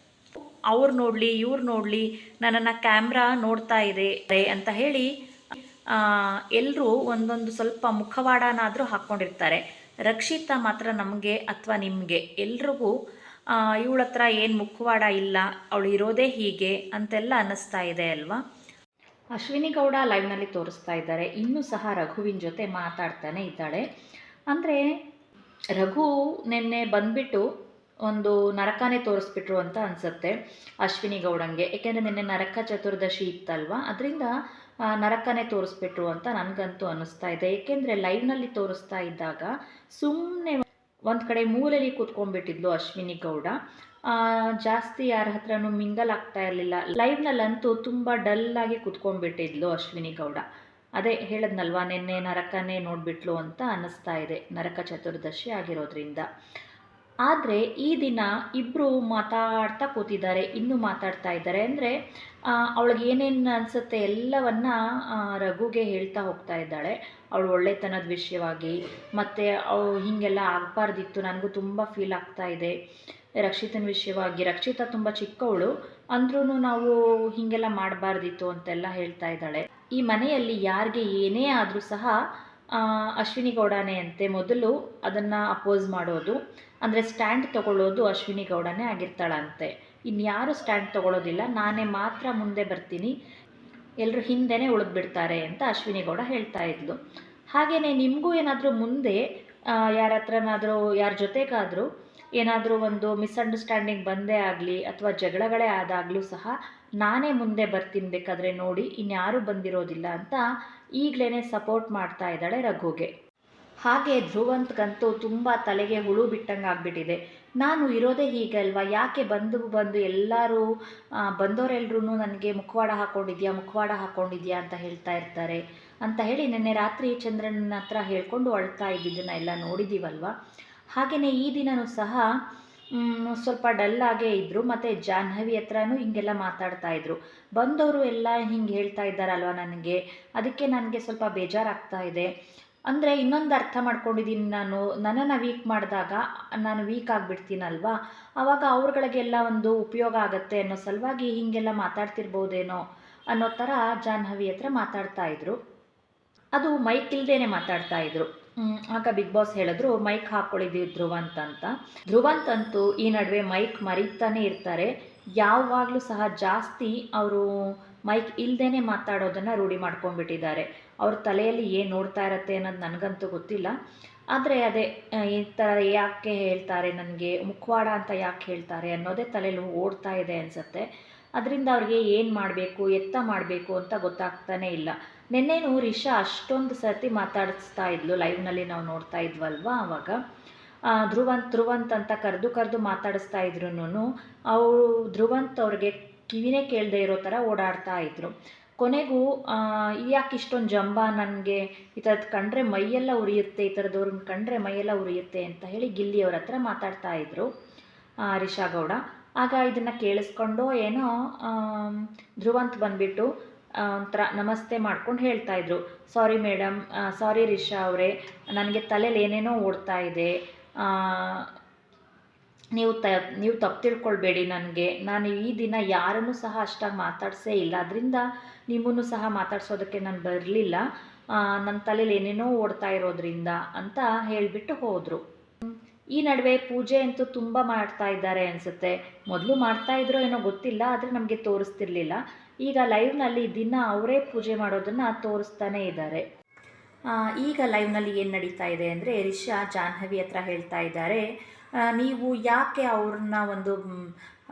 ಅವ್ರು ನೋಡಲಿ, ಇವ್ರು ನೋಡಲಿ, ನನ್ನನ್ನು ಕ್ಯಾಮ್ರಾ ನೋಡ್ತಾ ಇದೆ ಅಂತ ಹೇಳಿ ಎಲ್ಲರೂ ಒಂದೊಂದು ಸ್ವಲ್ಪ ಮುಖವಾಡನಾದರೂ ಹಾಕ್ಕೊಂಡಿರ್ತಾರೆ ರಕ್ಷಿತಾ ಮಾತ್ರ ನಮಗೆ ಅಥವಾ ನಿಮಗೆ ಎಲ್ರಿಗೂ ಇವಳ ಹತ್ರ ಏನು ಮುಖವಾಡ ಇಲ್ಲ, ಅವಳು ಇರೋದೇ ಹೀಗೆ ಅಂತೆಲ್ಲ ಅನ್ನಿಸ್ತಾ ಇದೆ ಅಲ್ವಾ? ಅಶ್ವಿನಿ ಗೌಡ ಲೈವ್ನಲ್ಲಿ ತೋರಿಸ್ತಾ ಇದ್ದಾರೆ. ಇನ್ನೂ ಸಹ ರಘುವಿನ ಜೊತೆ ಮಾತಾಡ್ತಾನೆ ಇದ್ದಾಳೆ. ಅಂದರೆ ರಘು ನಿನ್ನೆ ಬಂದ್ಬಿಟ್ಟು ಒಂದು ನರಕನೇ ತೋರಿಸ್ಬಿಟ್ರು ಅಂತ ಅನಿಸುತ್ತೆ ಅಶ್ವಿನಿ ಗೌಡಂಗೆ. ಏಕೆಂದರೆ ನಿನ್ನೆ ನರಕ ಚತುರ್ದಶಿ ಇತ್ತಲ್ವಾ? ಅದರಿಂದ ನರಕನೇ ತೋರಿಸ್ಬಿಟ್ರು ಅಂತ ನನಗಂತೂ ಅನ್ನಿಸ್ತಾ ಇದೆ. ಏಕೆಂದರೆ ಲೈವ್ನಲ್ಲಿ ತೋರಿಸ್ತಾ ಇದ್ದಾಗ ಸುಮ್ಮನೆ ಒಂದು ಕಡೆ ಮೂಲೆಯಲ್ಲಿ ಕೂತ್ಕೊಂಡ್ಬಿಟ್ಟಿದ್ಲು ಅಶ್ವಿನಿ ಗೌಡ. ಜಾಸ್ತಿ ಯಾರ ಹತ್ರನೂ ಮಿಂಗಲ್ ಆಗ್ತಾ ಇರಲಿಲ್ಲ. ಲೈವ್ನಲ್ಲಂತೂ ತುಂಬ ಡಲ್ಲಾಗಿ ಕೂತ್ಕೊಂಡ್ಬಿಟ್ಟಿದ್ಲು ಅಶ್ವಿನಿ ಗೌಡ. ಅದೇ ಹೇಳದ್ನಲ್ವಾ, ನಿನ್ನೆ ನರಕನೇ ನೋಡ್ಬಿಟ್ಲು ಅಂತ ಅನ್ನಿಸ್ತಾ ಇದೆ ನರಕ ಚತುರ್ದಶಿ ಆಗಿರೋದ್ರಿಂದ. ಆದರೆ ಈ ದಿನ ಇಬ್ಬರು ಮಾತಾಡ್ತಾ ಕೂತಿದ್ದಾರೆ, ಇನ್ನೂ ಮಾತಾಡ್ತಾ ಇದ್ದಾರೆ. ಅಂದರೆ ಅವಳಿಗೆ ಏನೇನು ಅನಿಸುತ್ತೆ ಎಲ್ಲವನ್ನ ರಘುಗೆ ಹೇಳ್ತಾ ಹೋಗ್ತಾ ಇದ್ದಾಳೆ. ಅವಳು ಒಳ್ಳೆತನದ ವಿಷಯವಾಗಿ, ಮತ್ತು ಅವಳು ಹೀಗೆಲ್ಲ ಆಗಬಾರ್ದಿತ್ತು, ನನಗೂ ತುಂಬ ಫೀಲ್ ಆಗ್ತಾ ಇದೆ. ರಕ್ಷಿತನ ವಿಷಯವಾಗಿ, ರಕ್ಷಿತಾ ತುಂಬ ಚಿಕ್ಕವಳು ಅಂದ್ರೂ ನಾವು ಹೀಗೆಲ್ಲ ಮಾಡಬಾರ್ದಿತ್ತು ಅಂತೆಲ್ಲ ಹೇಳ್ತಾ ಇದ್ದಾಳೆ. ಈ ಮನೆಯಲ್ಲಿ ಯಾರಿಗೆ ಏನೇ ಆದರೂ ಸಹ ಅಶ್ವಿನಿ ಗೌಡನೇ ಅಂತೆ ಮೊದಲು ಅದನ್ನು ಅಪೋಸ್ ಮಾಡೋದು. ಅಂದರೆ ಸ್ಟ್ಯಾಂಡ್ ತಗೊಳ್ಳೋದು ಅಶ್ವಿನಿ ಗೌಡನೇ ಆಗಿರ್ತಾಳಂತೆ. ಇನ್ಯಾರು ಸ್ಟ್ಯಾಂಡ್ ತಗೊಳ್ಳೋದಿಲ್ಲ, ನಾನೇ ಮಾತ್ರ ಮುಂದೆ ಬರ್ತೀನಿ ಎಲ್ಲರೂ ಹಿಂದೆನೇ ಉಳಿದ್ಬಿಡ್ತಾರೆ ಅಂತ ಅಶ್ವಿನಿ ಗೌಡ ಹೇಳ್ತಾ ಇದ್ಲು. ಹಾಗೆಯೇ ನಿಮಗೂ ಏನಾದರೂ ಮುಂದೆ ಯಾರ ಹತ್ರನಾದರೂ ಯಾರ ಜೊತೆಗಾದರೂ ಏನಾದರೂ ಒಂದು ಮಿಸ್ಅಂಡರ್ಸ್ಟ್ಯಾಂಡಿಂಗ್ ಬಂದೇ ಆಗಲಿ ಅಥವಾ ಜಗಳಗಳೇ ಆದಾಗಲೂ ಸಹ ನಾನೇ ಮುಂದೆ ಬರ್ತೀನಿ ಬೇಕಾದರೆ ನೋಡಿ ಇನ್ಯಾರೂ ಬಂದಿರೋದಿಲ್ಲ ಅಂತ ಈಗಲೇ ಸಪೋರ್ಟ್ ಮಾಡ್ತಾ ಇದ್ದಾಳೆ ರಘುಗೆ. ಹಾಗೆ ಧ್ರುವಂತ್ಗಂತೂ ತುಂಬ ತಲೆಗೆ ಹುಳು ಬಿಟ್ಟಂಗೆ ಆಗಿಬಿಟ್ಟಿದೆ. ನಾನು ಇರೋದೇ ಹೀಗಲ್ವಾ ಯಾಕೆ ಬಂದು ಬಂದು ಎಲ್ಲರೂ ಬಂದವರೆಲ್ಲರೂ ನನಗೆ ಮುಖವಾಡ ಹಾಕ್ಕೊಂಡಿದ್ಯಾ ಮುಖವಾಡ ಹಾಕ್ಕೊಂಡಿದ್ಯಾ ಅಂತ ಹೇಳ್ತಾ ಇರ್ತಾರೆ ಅಂತ ಹೇಳಿ ನಿನ್ನೆ ರಾತ್ರಿ ಚಂದ್ರನ ಹತ್ರ ಹೇಳ್ಕೊಂಡು ಅಳ್ತಾ ಇದ್ದಿದ್ದನ್ನ ಎಲ್ಲ ನೋಡಿದ್ದೀವಲ್ವ ಹಾಗೆಯೇ ಈ ದಿನವೂ ಸಹ ಸ್ವಲ್ಪ ಡಲ್ಲಾಗೇ ಇದ್ದರು ಮತ್ತು ಜಾಹ್ನವಿ ಹತ್ರನೂ ಹಿಂಗೆಲ್ಲ ಮಾತಾಡ್ತಾ ಇದ್ರು. ಬಂದವರು ಎಲ್ಲ ಹಿಂಗೆ ಹೇಳ್ತಾ ಇದ್ದಾರಲ್ವ ನನಗೆ? ಅದಕ್ಕೆ ನನಗೆ ಸ್ವಲ್ಪ ಬೇಜಾರಾಗ್ತಾ ಇದೆ. ಅಂದರೆ ಇನ್ನೊಂದು ಅರ್ಥ ಮಾಡ್ಕೊಂಡಿದ್ದೀನಿ ನಾನು. ನನ್ನನ್ನು ವೀಕ್ ಮಾಡಿದಾಗ ನಾನು ವೀಕ್ ಆಗಿಬಿಡ್ತೀನಲ್ವಾ? ಆವಾಗ ಅವ್ರುಗಳಿಗೆಲ್ಲ ಒಂದು ಉಪಯೋಗ ಆಗುತ್ತೆ ಅನ್ನೋ ಸಲುವಾಗಿ ಹೀಗೆಲ್ಲ ಮಾತಾಡ್ತಿರ್ಬೋದೇನೋ ಅನ್ನೋ ಥರ ಜಾಹ್ನವಿ ಹತ್ರ ಮಾತಾಡ್ತಾ ಇದ್ರು. ಅದು ಮೈಕ್ ಇಲ್ದೇನೆ ಮಾತಾಡ್ತಾ ಇದ್ರು. ಆಗ ಬಿಗ್ ಬಾಸ್ ಹೇಳಿದ್ರು ಮೈಕ್ ಹಾಕ್ಕೊಳ್ಳಿದ್ದೀವಿ ಧ್ರುವಂತ್ ಅಂತ. ಧ್ರುವಂತ್ ಅಂತೂ ಈ ನಡುವೆ ಮೈಕ್ ಮರೀತಾನೆ ಇರ್ತಾರೆ. ಯಾವಾಗಲೂ ಸಹ ಜಾಸ್ತಿ ಅವರು ಮೈಕ್ ಇಲ್ಲದೇ ಮಾತಾಡೋದನ್ನು ರೂಢಿ ಮಾಡ್ಕೊಂಡ್ಬಿಟ್ಟಿದ್ದಾರೆ. ಅವ್ರ ತಲೆಯಲ್ಲಿ ಏನು ನೋಡ್ತಾ ಇರತ್ತೆ ಅನ್ನೋದು ನನಗಂತೂ ಗೊತ್ತಿಲ್ಲ. ಆದರೆ ಅದೇ ಈ ಥರ ಯಾಕೆ ಹೇಳ್ತಾರೆ, ನನಗೆ ಮುಖವಾಡ ಅಂತ ಯಾಕೆ ಹೇಳ್ತಾರೆ ಅನ್ನೋದೇ ತಲೆಯಲ್ಲಿ ಓಡ್ತಾ ಇದೆ ಅನಿಸುತ್ತೆ. ಅದರಿಂದ ಅವ್ರಿಗೆ ಏನು ಮಾಡಬೇಕು, ಎತ್ತ ಮಾಡಬೇಕು ಅಂತ ಗೊತ್ತಾಗ್ತಾನೇ ಇಲ್ಲ. ನಿನ್ನೆನು ರಿಷಾ ಅಷ್ಟೊಂದು ಸರ್ತಿ ಮಾತಾಡಿಸ್ತಾ ಇದ್ಲು, ಲೈವ್ನಲ್ಲಿ ನಾವು ನೋಡ್ತಾ ಇದ್ವಲ್ವಾ ಆವಾಗ ಧ್ರುವಂತ್ ಧ್ರುವಂತ್ ಅಂತ ಕರೆದು ಕರೆದು ಮಾತಾಡಿಸ್ತಾ ಇದ್ರು ಅವರು ಧ್ರುವಂತ್ ಅವ್ರಿಗೆ ಕಿವಿನೇ ಕೇಳದೆ ಇರೋ ಥರ ಓಡಾಡ್ತಾ ಇದ್ರು. ಕೊನೆಗೂ ಯಾಕೆ ಇಷ್ಟೊಂದು ಜಂಬ ನನಗೆ ಈ ಥರದ್ದು ಕಂಡ್ರೆ ಮೈಯೆಲ್ಲ ಉರಿಯುತ್ತೆ, ಈ ಥರದವ್ರನ್ನ ಕಂಡ್ರೆ ಮೈಯೆಲ್ಲ ಉರಿಯುತ್ತೆ ಅಂತ ಹೇಳಿ ಗಿಲ್ಲಿಯವ್ರ ಹತ್ರ ಮಾತಾಡ್ತಾ ಇದ್ರು ಗೌಡ. ಆಗ ಇದನ್ನು ಕೇಳಿಸ್ಕೊಂಡು ಏನೋ ಧ್ರುವಂತ್ ಬಂದ್ಬಿಟ್ಟು ಒಂಥರ ನಮಸ್ತೆ ಮಾಡ್ಕೊಂಡು ಹೇಳ್ತಾ ಇದ್ರು. ಸಾರಿ ಮೇಡಮ್ ಸಾರಿ ರಿಷಾ ಅವರೇ, ನನಗೆ ತಲೆಯಲ್ಲಿ ಏನೇನೋ ಓಡ್ತಾ ಇದೆ ನೀವು ತ, ನೀವು ತಪ್ಪು ತಿಳ್ಕೊಳ್ಬೇಡಿ ನನಗೆ. ನಾನು ಈ ದಿನ ಯಾರನ್ನು ಸಹ ಅಷ್ಟಾಗಿ ಮಾತಾಡಿಸೇ ಇಲ್ಲ. ಅದರಿಂದ ನಿಮ್ಮನ್ನು ಸಹ ಮಾತಾಡ್ಸೋದಕ್ಕೆ ನಾನು ಬರಲಿಲ್ಲ. ನನ್ನ ತಲೆಯಲ್ಲಿ ಏನೇನೋ ಓಡ್ತಾ ಇರೋದ್ರಿಂದ ಅಂತ ಹೇಳಿಬಿಟ್ಟು ಹೋದರು. ಈ ನಡುವೆ ಪೂಜೆ ಅಂತೂ ತುಂಬ ಮಾಡ್ತಾ ಇದ್ದಾರೆ ಅನಿಸುತ್ತೆ. ಮೊದಲು ಮಾಡ್ತಾ ಇದ್ರೋ ಏನೋ ಗೊತ್ತಿಲ್ಲ, ಆದರೆ ನಮಗೆ ತೋರಿಸ್ತಿರ್ಲಿಲ್ಲ. ಈಗ ಲೈವ್ನಲ್ಲಿ ದಿನ ಅವರೇ ಪೂಜೆ ಮಾಡೋದನ್ನು ತೋರಿಸ್ತಾನೇ ಇದ್ದಾರೆ. ಈಗ ಲೈವ್ನಲ್ಲಿ ಏನು ನಡೀತಾ ಇದೆ ಅಂದರೆ ರಿಷಾ ಜಾಹ್ನವಿ ಹತ್ರ ಹೇಳ್ತಾ ಇದ್ದಾರೆ. ನೀವು ಯಾಕೆ ಅವ್ರನ್ನ ಒಂದು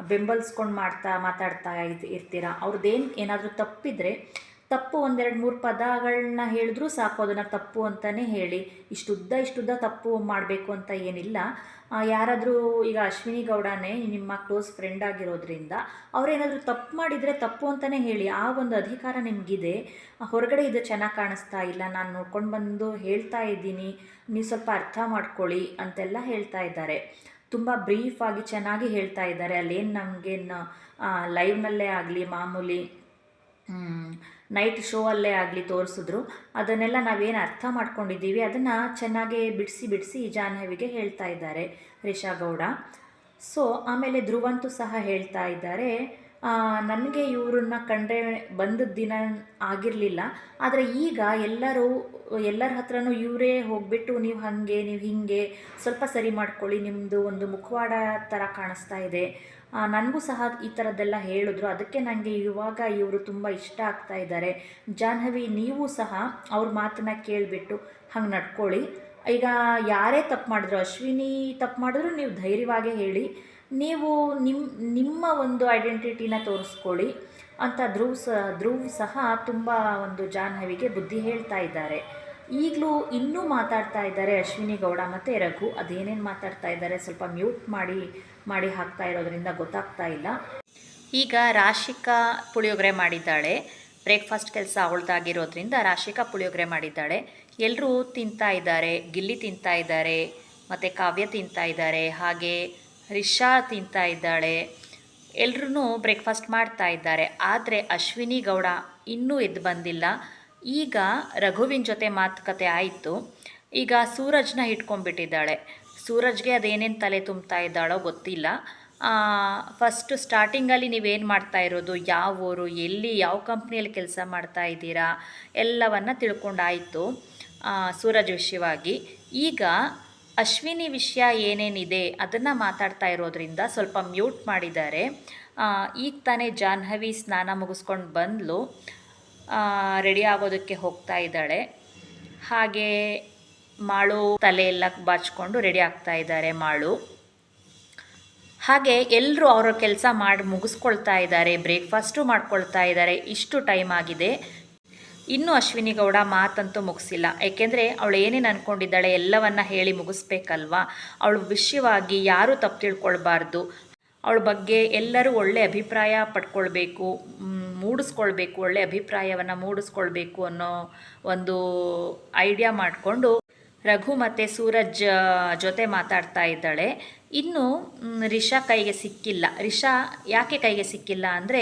ಬೆಂಬಲಿಸ್ಕೊಂಡು ಮಾಡ್ತಾ ಮಾತಾಡ್ತಾ ಇರ್ತೀರಾ? ಅವ್ರದ್ದೇನು ಏನಾದರೂ ತಪ್ಪಿದರೆ ತಪ್ಪು ಒಂದೆರಡು ಮೂರು ಪದಗಳನ್ನ ಹೇಳಿದ್ರೂ ಸಾಕು, ಅದನ್ನು ತಪ್ಪು ಅಂತಲೇ ಹೇಳಿ. ಇಷ್ಟುದ್ದ ಇಷ್ಟುದ್ದ ತಪ್ಪು ಮಾಡಬೇಕು ಅಂತ ಏನಿಲ್ಲ. ಯಾರಾದರೂ ಈಗ ಅಶ್ವಿನಿ ಗೌಡನೇ ನಿಮ್ಮ ಕ್ಲೋಸ್ ಫ್ರೆಂಡ್ ಆಗಿರೋದ್ರಿಂದ ಅವರೇನಾದರೂ ತಪ್ಪು ಮಾಡಿದರೆ ತಪ್ಪು ಅಂತಲೇ ಹೇಳಿ, ಆ ಒಂದು ಅಧಿಕಾರ ನಿಮಗಿದೆ. ಹೊರಗಡೆ ಇದು ಚೆನ್ನಾಗಿ ಕಾಣಿಸ್ತಾ ಇಲ್ಲ, ನಾನು ನೋಡ್ಕೊಂಡು ಬಂದು ಹೇಳ್ತಾ ಇದ್ದೀನಿ, ನೀವು ಸ್ವಲ್ಪ ಅರ್ಥ ಮಾಡ್ಕೊಳ್ಳಿ ಅಂತೆಲ್ಲ ಹೇಳ್ತಾ ಇದ್ದಾರೆ. ತುಂಬ ಬ್ರೀಫಾಗಿ ಚೆನ್ನಾಗಿ ಹೇಳ್ತಾ ಇದ್ದಾರೆ. ಅಲ್ಲೇನು ನಮಗೇನು ಲೈವ್ನಲ್ಲೇ ಆಗಲಿ, ಮಾಮೂಲಿ ನೈಟ್ ಶೋ ಅಲ್ಲೇ ಆಗಲಿ ತೋರಿಸಿದ್ರು. ಅದನ್ನೆಲ್ಲ ನಾವೇನು ಅರ್ಥ ಮಾಡ್ಕೊಂಡಿದ್ದೀವಿ. ಅದನ್ನು ಚೆನ್ನಾಗಿ ಬಿಡಿಸಿ ಬಿಡಿಸಿ ಜಾಹ್ನವಿಗೆ ಹೇಳ್ತಾ ಇದ್ದಾರೆ ರಿಷಾ ಗೌಡ ಸೊ ಆಮೇಲೆ ಧ್ರುವಂತೂ ಸಹ ಹೇಳ್ತಾ ಇದ್ದಾರೆ ನನಗೆ ಇವರನ್ನ ಕಂಡ್ರೆ ಬಂದ ದಿನ ಆಗಿರಲಿಲ್ಲ, ಆದರೆ ಈಗ ಎಲ್ಲರೂ, ಎಲ್ಲರ ಹತ್ರನೂ ಇವರೇ ಹೋಗ್ಬಿಟ್ಟು ನೀವು ಹಾಗೆ, ನೀವು ಹೀಗೆ ಸ್ವಲ್ಪ ಸರಿ ಮಾಡ್ಕೊಳ್ಳಿ ನಿಮ್ಮದು ಒಂದು ಮುಖವಾಡ ಥರ ಕಾಣಿಸ್ತಾ ಇದೆ. ನನಗೂ ಸಹ ಈ ಥರದ್ದೆಲ್ಲ ಹೇಳಿದ್ರು. ಅದಕ್ಕೆ ನನಗೆ ಇವಾಗ ಇವರು ತುಂಬ ಇಷ್ಟ ಆಗ್ತಾ ಇದ್ದಾರೆ. ಜಾಹ್ನವಿ, ನೀವು ಸಹ ಅವ್ರ ಮಾತನ್ನ ಕೇಳಿಬಿಟ್ಟು ಹಂಗೆ ನಡ್ಕೊಳ್ಳಿ. ಈಗ ಯಾರೇ ತಪ್ಪು ಮಾಡಿದ್ರು, ಅಶ್ವಿನಿ ತಪ್ಪು ಮಾಡಿದ್ರು, ನೀವು ಧೈರ್ಯವಾಗೇ ಹೇಳಿ. ನೀವು ನಿಮ್ಮ ನಿಮ್ಮ ಒಂದು ಐಡೆಂಟಿಟಿನ ತೋರಿಸ್ಕೊಳ್ಳಿ ಅಂತ ಧ್ರುವ್ ಸಹ ಧ್ರುವ್ ಸಹ ತುಂಬ ಒಂದು ಜಾಹ್ನವಿಗೆ ಬುದ್ಧಿ ಹೇಳ್ತಾ ಇದ್ದಾರೆ. ಈಗಲೂ ಇನ್ನೂ ಮಾತಾಡ್ತಾ ಇದ್ದಾರೆ ಅಶ್ವಿನಿ ಗೌಡ ಮತ್ತು ರಘು. ಅದೇನೇನು ಮಾತಾಡ್ತಾ ಇದ್ದಾರೆ ಸ್ವಲ್ಪ ಮ್ಯೂಟ್ ಮಾಡಿ ಮಾಡಿ ಹಾಕ್ತಾ ಇರೋದ್ರಿಂದ ಗೊತ್ತಾಗ್ತಾ ಇಲ್ಲ. ಈಗ ರಾಶಿಕಾ ಪುಳಿಯೋಗರೆ ಮಾಡಿದ್ದಾಳೆ. ಬ್ರೇಕ್ಫಾಸ್ಟ್ ಕೆಲಸ ಅವಳ್ದಾಗಿರೋದ್ರಿಂದ ರಾಶಿಕಾ ಪುಳಿಯೋಗರೆ ಮಾಡಿದ್ದಾಳೆ. ಎಲ್ಲರೂ ತಿಂತಾ ಇದ್ದಾರೆ. ಗಿಲ್ಲಿ ತಿಂತಾ ಇದ್ದಾರೆ. ಮತ್ತು ಕಾವ್ಯ ತಿಂತಾ ಇದ್ದಾರೆ. ಹಾಗೆ ರಿಷಾ ತಿಂತಾ ಇದ್ದಾಳೆ. ಎಲ್ಲರೂ ಬ್ರೇಕ್ಫಾಸ್ಟ್ ಮಾಡ್ತಾ ಇದ್ದಾರೆ. ಆದರೆ ಅಶ್ವಿನಿ ಗೌಡ ಇನ್ನೂ ಎದ್ದು ಬಂದಿಲ್ಲ. ಈಗ ರಘುವಿನ ಜೊತೆ ಮಾತುಕತೆ ಆಯಿತು. ಈಗ ಸೂರಜ್ನ ಇಟ್ಕೊಂಡ್ಬಿಟ್ಟಿದ್ದಾಳೆ ಸೂರಜ್ಗೆ ಅದೇನೇನು ತಲೆ ತುಂಬ್ತಾ ಇದ್ದಾಳೋ ಗೊತ್ತಿಲ್ಲ. ಫಸ್ಟು ಸ್ಟಾರ್ಟಿಂಗಲ್ಲಿ ನೀವೇನು ಮಾಡ್ತಾ ಇರೋದು? ಯಾವ ಊರು? ಎಲ್ಲಿ? ಯಾವ ಕಂಪ್ನಿಯಲ್ಲಿ ಕೆಲಸ ಮಾಡ್ತಾ ಇದ್ದೀರಾ? ಎಲ್ಲವನ್ನು ತಿಳ್ಕೊಂಡಾಯಿತು ಸೂರಜ್ ವಿಷಯವಾಗಿ. ಈಗ ಅಶ್ವಿನಿ ವಿಷಯ ಏನೇನಿದೆ ಅದನ್ನು ಮಾತಾಡ್ತಾ ಇರೋದ್ರಿಂದ ಸ್ವಲ್ಪ ಮ್ಯೂಟ್ ಮಾಡಿದ್ದಾರೆ. ಈಗ ತಾನೇ ಜಾಹ್ನವಿ ಸ್ನಾನ ಮುಗಿಸ್ಕೊಂಡು ಬಂದಲು. ರೆಡಿ ಆಗೋದಕ್ಕೆ ಹೋಗ್ತಾ ಇದ್ದಾಳೆ. ಹಾಗೆ ಮಾಳು ತಲೆ ಎಲ್ಲ ಬಾಚ್ಕೊಂಡು ರೆಡಿ ಆಗ್ತಾ ಇದ್ದಾರೆ ಮಾಳು. ಹಾಗೆ ಎಲ್ಲರೂ ಅವರ ಕೆಲಸ ಮಾಡಿ ಮುಗಿಸ್ಕೊಳ್ತಾ ಇದ್ದಾರೆ, ಬ್ರೇಕ್ಫಾಸ್ಟು ಮಾಡ್ಕೊಳ್ತಾ ಇದ್ದಾರೆ, ಇಷ್ಟು ಟೈಮ್ ಆಗಿದೆ. ಇನ್ನೂ ಅಶ್ವಿನಿ ಗೌಡ ಮಾತಂತೂ ಮುಗಿಸಿಲ್ಲ. ಏಕೆಂದರೆ ಅವಳು ಏನೇನು ಅಂದ್ಕೊಂಡಿದ್ದಾಳೆ ಎಲ್ಲವನ್ನ ಹೇಳಿ ಮುಗಿಸ್ಬೇಕಲ್ವಾ? ಅವಳು ವಿಷಯವಾಗಿ ಯಾರೂ ತಪ್ಪು ತಿಳ್ಕೊಳ್ಬಾರ್ದು. ಅವಳ ಬಗ್ಗೆ ಎಲ್ಲರೂ ಒಳ್ಳೆ ಅಭಿಪ್ರಾಯ ಪಡ್ಕೊಳ್ಬೇಕು ಮೂಡಿಸ್ಕೊಳ್ಬೇಕು, ಒಳ್ಳೆ ಅಭಿಪ್ರಾಯವನ್ನು ಮೂಡಿಸ್ಕೊಳ್ಬೇಕು ಅನ್ನೋ ಒಂದು ಐಡಿಯಾ ಮಾಡಿಕೊಂಡು ರಘು ಮತ್ತು ಸೂರಜ್ ಜೊತೆ ಮಾತಾಡ್ತಾ ಇದ್ದಾಳೆ. ಇನ್ನು ರಿಷಾ ಕೈಗೆ ಸಿಕ್ಕಿಲ್ಲ. ರಿಷಾ ಯಾಕೆ ಕೈಗೆ ಸಿಕ್ಕಿಲ್ಲ ಅಂದರೆ,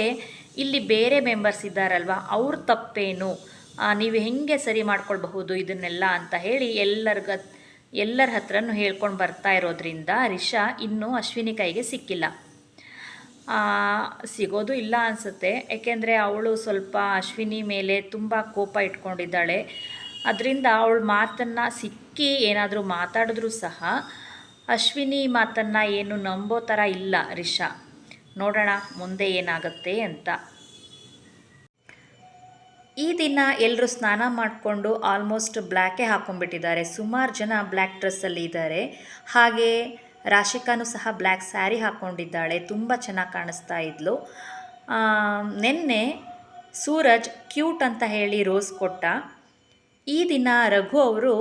ಇಲ್ಲಿ ಬೇರೆ ಮೆಂಬರ್ಸ್ ಇದ್ದಾರಲ್ವ, ಅವ್ರ ತಪ್ಪೇನು? ನೀವು ಹೆಂಗೆ ಸರಿ ಮಾಡ್ಕೊಳ್ಬಹುದು ಇದನ್ನೆಲ್ಲ ಅಂತ ಹೇಳಿ ಎಲ್ಲರ್ಗ, ಎಲ್ಲರ ಹತ್ರನು ಹೇಳ್ಕೊಂಡು ಬರ್ತಾ ಇರೋದ್ರಿಂದ ರಿಷಾ ಇನ್ನೂ ಅಶ್ವಿನಿ ಕೈಗೆ ಸಿಕ್ಕಿಲ್ಲ. ಸಿಗೋದು ಇಲ್ಲ ಅನಿಸುತ್ತೆ. ಏಕೆಂದರೆ ಅವಳು ಸ್ವಲ್ಪ ಅಶ್ವಿನಿ ಮೇಲೆ ತುಂಬ ಕೋಪ ಇಟ್ಕೊಂಡಿದ್ದಾಳೆ. ಅದರಿಂದ ಅವಳ ಮಾತನ್ನು ಸಿಕ್ಕಿ ಏನಾದರೂ ಮಾತಾಡಿದ್ರೂ ಸಹ ಅಶ್ವಿನಿ ಮಾತನ್ನು ಏನು ನಂಬೋ ಥರ ಇಲ್ಲ ರಿಷಾ. ನೋಡೋಣ ಮುಂದೆ ಏನಾಗುತ್ತೆ ಅಂತ. ಈ ದಿನ ಎಲ್ಲರೂ ಸ್ನಾನ ಮಾಡಿಕೊಂಡು ಆಲ್ಮೋಸ್ಟ್ ಬ್ಲ್ಯಾಕೇ ಹಾಕೊಂಡ್ಬಿಟ್ಟಿದ್ದಾರೆ. ಸುಮಾರು ಜನ ಬ್ಲ್ಯಾಕ್ ಡ್ರೆಸ್ಸಲ್ಲಿ ಇದ್ದಾರೆ. ಹಾಗೆ ರಾಶಿಕಾನು ಸಹ ಬ್ಲ್ಯಾಕ್ ಸ್ಯಾರಿ ಹಾಕ್ಕೊಂಡಿದ್ದಾಳೆ ತುಂಬ ಚೆನ್ನಾಗಿ ಕಾಣಿಸ್ತಾ ಇದ್ಲು. ನಿನ್ನೆ ಸೂರಜ್ ಕ್ಯೂಟ್ ಅಂತ ಹೇಳಿ ರೋಸ್ ಕೊಟ್ಟ. ಈ ದಿನ ರಘು ಅವರು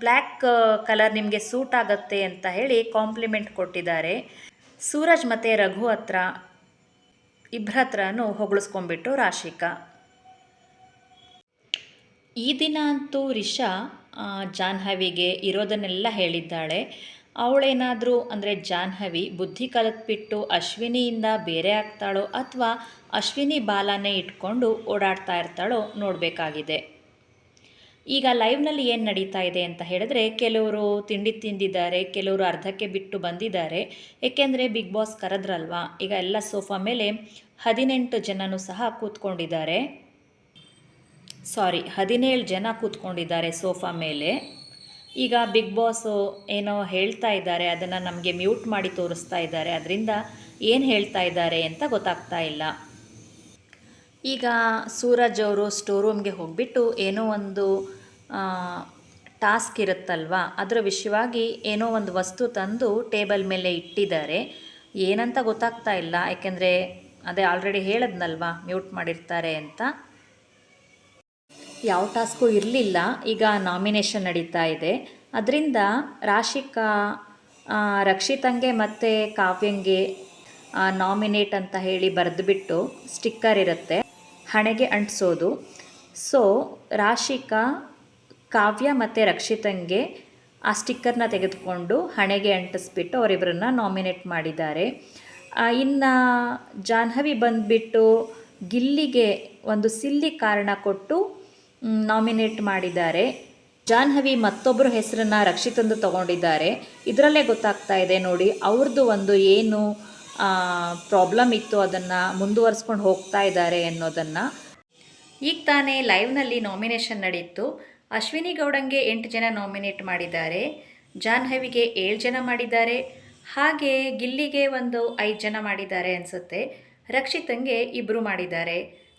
ಬ್ಲ್ಯಾಕ್ ಕಲರ್ ನಿಮಗೆ ಸೂಟ್ ಆಗುತ್ತೆ ಅಂತ ಹೇಳಿ ಕಾಂಪ್ಲಿಮೆಂಟ್ ಕೊಟ್ಟಿದ್ದಾರೆ. ಸೂರಜ್ ಮತ್ತು ರಘು ಹತ್ರ ಇಬ್ಬರ ಹತ್ರನೂ ಹೊಗಳಿಸ್ಕೊಂಡ್ಬಿಟ್ಟು ರಾಶಿಕಾ. ಈ ದಿನ ಅಂತೂ ರಿಷಾ ಜಾಹ್ನವಿಗೆ ಇರೋದನ್ನೆಲ್ಲ ಹೇಳಿದ್ದಾಳೆ. ಅವಳೇನಾದರೂ ಅಂದರೆ ಜಾಹ್ನವಿ ಬುದ್ಧಿ ಕಲಿತ್ಬಿಟ್ಟು ಅಶ್ವಿನಿಯಿಂದ ಬೇರೆ ಆಗ್ತಾಳೋ ಅಥವಾ ಅಶ್ವಿನಿ ಬಾಲನೇ ಇಟ್ಕೊಂಡು ಓಡಾಡ್ತಾ ಇರ್ತಾಳೋ ನೋಡಬೇಕಾಗಿದೆ. ಈಗ ಲೈವ್ನಲ್ಲಿ ಏನು ನಡೀತಾ ಇದೆ ಅಂತ ಹೇಳಿದ್ರೆ, ಕೆಲವರು ತಿಂಡಿ ತಿಂದಿದ್ದಾರೆ, ಕೆಲವರು ಅರ್ಧಕ್ಕೆ ಬಿಟ್ಟು ಬಂದಿದ್ದಾರೆ. ಏಕೆಂದರೆ ಬಿಗ್ ಬಾಸ್ ಕರೆದ್ರಲ್ವಾ? ಈಗ ಎಲ್ಲ ಸೋಫಾ ಮೇಲೆ ಹದಿನೆಂಟು ಜನನೂ ಸಹ ಕೂತ್ಕೊಂಡಿದ್ದಾರೆ. ಸಾರಿ ಹದಿನೇಳು ಜನ ಕೂತ್ಕೊಂಡಿದ್ದಾರೆ ಸೋಫಾ ಮೇಲೆ. ಈಗ ಬಿಗ್ ಬಾಸು ಏನೋ ಹೇಳ್ತಾ ಇದ್ದಾರೆ, ಅದನ್ನು ನಮಗೆ ಮ್ಯೂಟ್ ಮಾಡಿ ತೋರಿಸ್ತಾ ಇದ್ದಾರೆ. ಅದರಿಂದ ಏನು ಹೇಳ್ತಾ ಇದ್ದಾರೆ ಅಂತ ಗೊತ್ತಾಗ್ತಾ ಇಲ್ಲ. ಈಗ ಸೂರಜ್ ಅವರು ಸ್ಟೋರ್ ರೂಮ್ಗೆ ಹೋಗಿಬಿಟ್ಟು ಏನೋ ಒಂದು ಟಾಸ್ಕ್ ಇರುತ್ತಲ್ವ? ಅದರ ವಿಷಯವಾಗಿ ಏನೋ ಒಂದು ವಸ್ತು ತಂದು ಟೇಬಲ್ ಮೇಲೆ ಇಟ್ಟಿದ್ದಾರೆ. ಏನಂತ ಗೊತ್ತಾಗ್ತಾ ಇಲ್ಲ. ಯಾಕೆಂದರೆ ಅದೇ ಆಲ್ರೆಡಿ ಹೇಳದ್ನಲ್ವ? ಮ್ಯೂಟ್ ಮಾಡಿರ್ತಾರೆ ಅಂತ. ಯಾವ ಟಾಸ್ಕು ಇರಲಿಲ್ಲ. ಈಗ ನಾಮಿನೇಷನ್ ನಡೀತಾ ಇದೆ. ಅದರಿಂದ ರಾಶಿಕಾ ರಕ್ಷಿತಂಗೆ ಮತ್ತು ಕಾವ್ಯಂಗೆ ನಾಮಿನೇಟ್ ಅಂತ ಹೇಳಿ ಬರೆದುಬಿಟ್ಟು ಸ್ಟಿಕ್ಕರ್ ಇರುತ್ತೆ. ಹಣೆಗೆ ಅಂಟಿಸೋದು. ಸೊ ರಾಶಿಕಾ ಕಾವ್ಯ ಮತ್ತು ರಕ್ಷಿತಂಗೆ ಆ ಸ್ಟಿಕ್ಕರ್ನ ತೆಗೆದುಕೊಂಡು ಹಣೆಗೆ ಅಂಟಿಸ್ಬಿಟ್ಟು ಅವರಿಬ್ಬರನ್ನ ನಾಮಿನೇಟ್ ಮಾಡಿದ್ದಾರೆ. ಇನ್ನು ಜಾಹ್ನವಿ ಬಂದುಬಿಟ್ಟು ಗಿಲ್ಲಿಗೆ ಒಂದು ಸಿಲ್ಲಿ ಕಾರಣ ಕೊಟ್ಟು ನಾಮಿನೇಟ್ ಮಾಡಿದ್ದಾರೆ. ಜಾಹ್ನವಿ ಮತ್ತೊಬ್ಬರ ಹೆಸರನ್ನ ರಕ್ಷಿತಂದು ತಗೊಂಡಿದ್ದಾರೆ. ಇದರಲ್ಲೇ ಗೊತ್ತಾಗ್ತಾ ಇದೆ ನೋಡಿ ಅವ್ರದ್ದು ಒಂದು ಏನು ಪ್ರಾಬ್ಲಮ್ ಇತ್ತು ಅದನ್ನು ಮುಂದುವರಿಸ್ಕೊಂಡು ಹೋಗ್ತಾ ಇದ್ದಾರೆ ಅನ್ನೋದನ್ನು. ಈಗ ತಾನೇ ಲೈವ್ನಲ್ಲಿ ನಾಮಿನೇಷನ್ ನಡೀತು. ಅಶ್ವಿನಿ ಗೌಡಂಗೆ ಎಂಟು ಜನ ನಾಮಿನೇಟ್ ಮಾಡಿದ್ದಾರೆ. ಜಾಹ್ನವಿಗೆ ಏಳು ಜನ ಮಾಡಿದ್ದಾರೆ. ಹಾಗೆ ಗಿಲ್ಲಿಗೆ ಒಂದು ಐದು ಜನ ಮಾಡಿದ್ದಾರೆ ಅನಿಸುತ್ತೆ. ರಕ್ಷಿತಂಗೆ ಇಬ್ಬರು ಮಾಡಿದ್ದಾರೆ.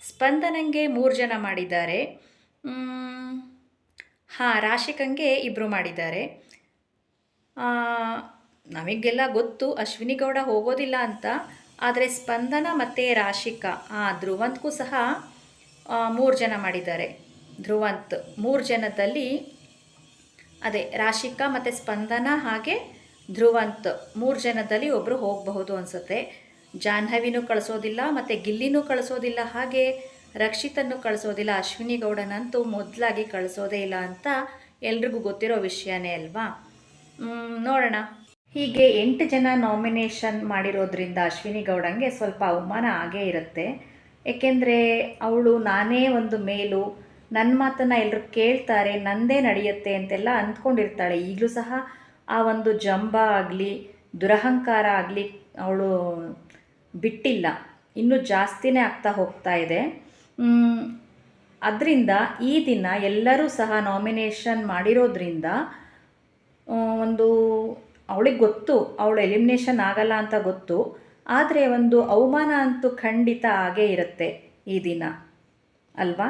ಸ್ಪಂದನಂಗೆ ಮೂರು ಜನ ಮಾಡಿದ್ದಾರೆ. ಹಾಂ, ರಾಶಿಕಂಗೆ ಇಬ್ಬರು ಮಾಡಿದ್ದಾರೆ. ನಮಗೆಲ್ಲ ಗೊತ್ತು, ಅಶ್ವಿನಿ ಗೌಡ ಹೋಗೋದಿಲ್ಲ ಅಂತ. ಆದರೆ ಸ್ಪಂದನ ಮತ್ತು ರಾಶಿಕಾ ಧ್ರುವಂತ್ಗೂ ಸಹ ಮೂರು ಜನ ಮಾಡಿದ್ದಾರೆ. ಧ್ರುವಂತ್. ಮೂರು ಜನದಲ್ಲಿ ಅದೇ ರಾಶಿಕಾ ಮತ್ತು ಸ್ಪಂದನ ಹಾಗೆ ಧ್ರುವಂತ್. ಮೂರು ಜನದಲ್ಲಿ ಒಬ್ಬರು ಹೋಗಬಹುದು ಅನಿಸುತ್ತೆ. ಜಾಹ್ನವಿನೂ ಕಳಿಸೋದಿಲ್ಲ ಮತ್ತು ಗಿಲ್ಲಿನೂ ಕಳಿಸೋದಿಲ್ಲ ಹಾಗೆ ರಕ್ಷಿತನ್ನು ಕಳಿಸೋದಿಲ್ಲ. ಅಶ್ವಿನಿ ಗೌಡನಂತೂ ಮೊದಲಾಗಿ ಕಳಿಸೋದೇ ಇಲ್ಲ ಅಂತ ಎಲ್ರಿಗೂ ಗೊತ್ತಿರೋ ವಿಷಯನೇ ಅಲ್ವಾ? ನೋಡೋಣ. ಹೀಗೆ ಎಂಟು ಜನ ನಾಮಿನೇಷನ್ ಮಾಡಿರೋದ್ರಿಂದ ಅಶ್ವಿನಿ ಗೌಡಂಗೆ ಸ್ವಲ್ಪ ಅವಮಾನ ಆಗೇ ಇರುತ್ತೆ. ಏಕೆಂದರೆ ಅವಳು ನಾನೇ ಒಂದು ಮೇಲು ನನ್ನ ಮಾತನ್ನು ಎಲ್ಲರೂ ಕೇಳ್ತಾರೆ, ನಂದೇ ನಡೆಯುತ್ತೆ ಅಂತೆಲ್ಲ ಅಂದ್ಕೊಂಡಿರ್ತಾಳೆ. ಈಗಲೂ ಸಹ ಆ ಒಂದು ಜಂಬ ಆಗಲಿ, ದುರಹಂಕಾರ ಆಗಲಿ ಅವಳು ಬಿಟ್ಟಿಲ್ಲ. ಇನ್ನೂ ಜಾಸ್ತಿನೇ ಆಗ್ತಾ ಹೋಗ್ತಾ ಇದೆ. ಅದರಿಂದ ಈ ದಿನ ಎಲ್ಲರೂ ಸಹ ನಾಮಿನೇಷನ್ ಮಾಡಿರೋದ್ರಿಂದ ಒಂದು ಅವಳಿಗೆ ಗೊತ್ತು, ಅವಳು ಎಲಿಮಿನೇಷನ್ ಆಗಲ್ಲ ಅಂತ ಗೊತ್ತು, ಆದರೆ ಒಂದು ಅವಮಾನ ಅಂತೂ ಖಂಡಿತ ಆಗೇ ಇರುತ್ತೆ ಈ ದಿನ. ಅಲ್ವಾ?